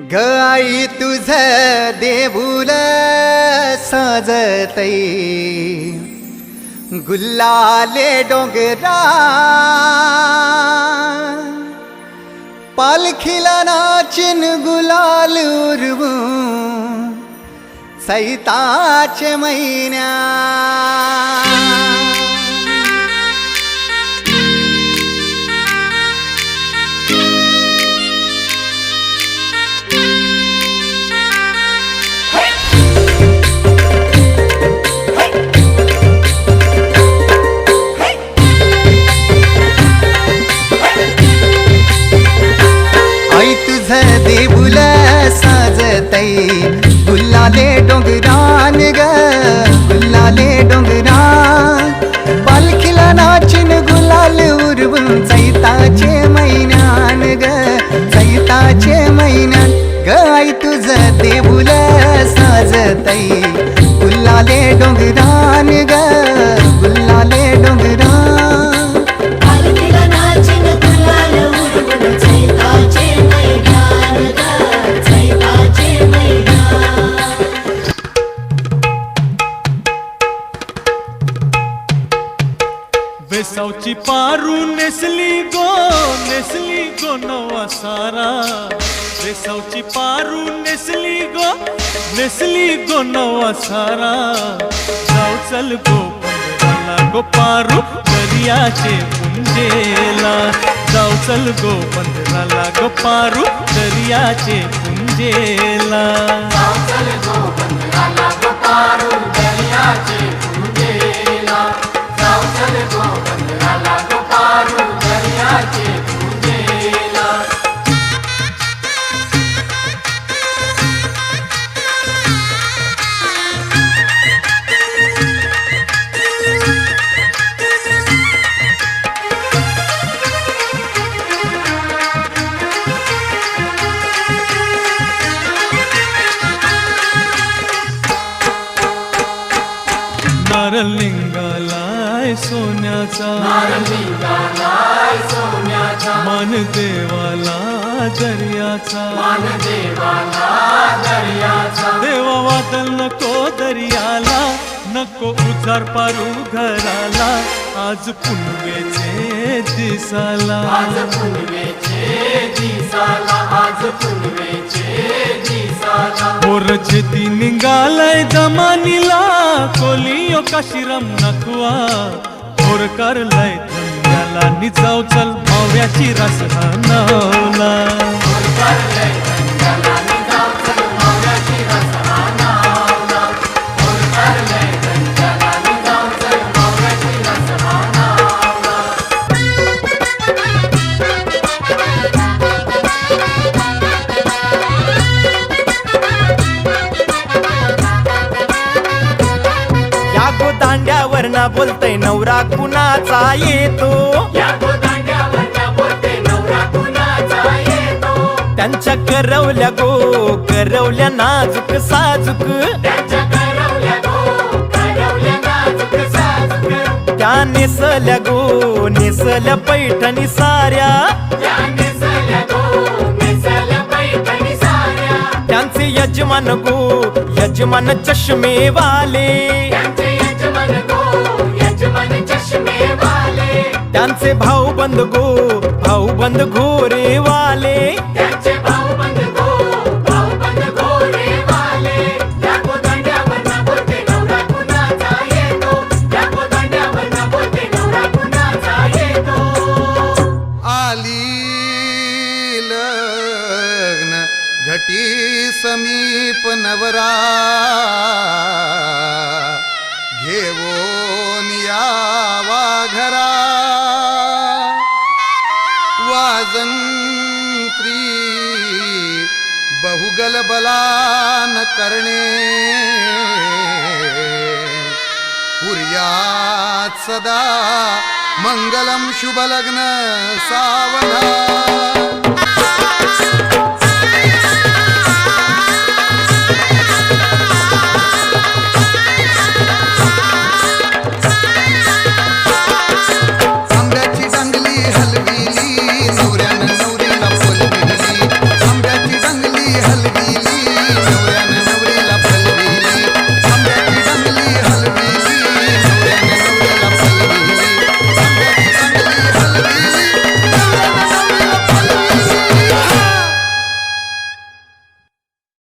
गाई तुझ देऊल सजतई. गुल्लाले डोंगरा. पालखीला नाचिन गुलाल उरवू. सैताचे महिन्या देऊल साजतई गुल्लाले डोंगरान ग गुल्लाले डोंगरान। पालखीला नाचिन गुलाल उरवून चैताचे महिन्यान ग चैताचे महिन्यान ग। आई तुझ देऊल साजतई गुल्लाले डोंगरान ग गुल्लाले डोंगरान। वेसावची पारू नेसली गो नेसली गो नवा सारा. वेसावची पारू नेसली गो नेसली गो नवा सारा. जाऊ चल गो पंढराला गो पारू दर्याचे पुंजेला. जाऊ चल गो पंढराला गो पारू दर्याचे पुंजेला. जाऊ चल गो पंढराला गो पारू दर्याचे पुंजेला. जाऊ चल गो नारळ लिंगालाय सोन्याचा. मन देवाला दर्याचा. देवा वादल नको दर्याला नको उजार पारू घराला. आज पुनवेचे दिसाला. पोरचे ती निघालाय जमानीला कोलियो काशिरम नखवा पोर करलाय धंद्याला निजाव चल माव्याची रस नवला बोलतय नवरा कुणाचा येतो? त्यांच्या करवल्या गो करवल्या नाजूक साजूक. त्या नेसल्या गो नेसल्या पैठणी साऱ्या. त्यांचे यजमान गो यजमान चष्मे त्यांचे भाऊ बंद गो भाऊ बंद घोरे वाले. आली लग्न घटी समीप नवरा. घेऊन यावा घरा. वाजंत्री बहुगल बलान करणे. कुर्यात सदा मंगलम शुभलग्न सावधा.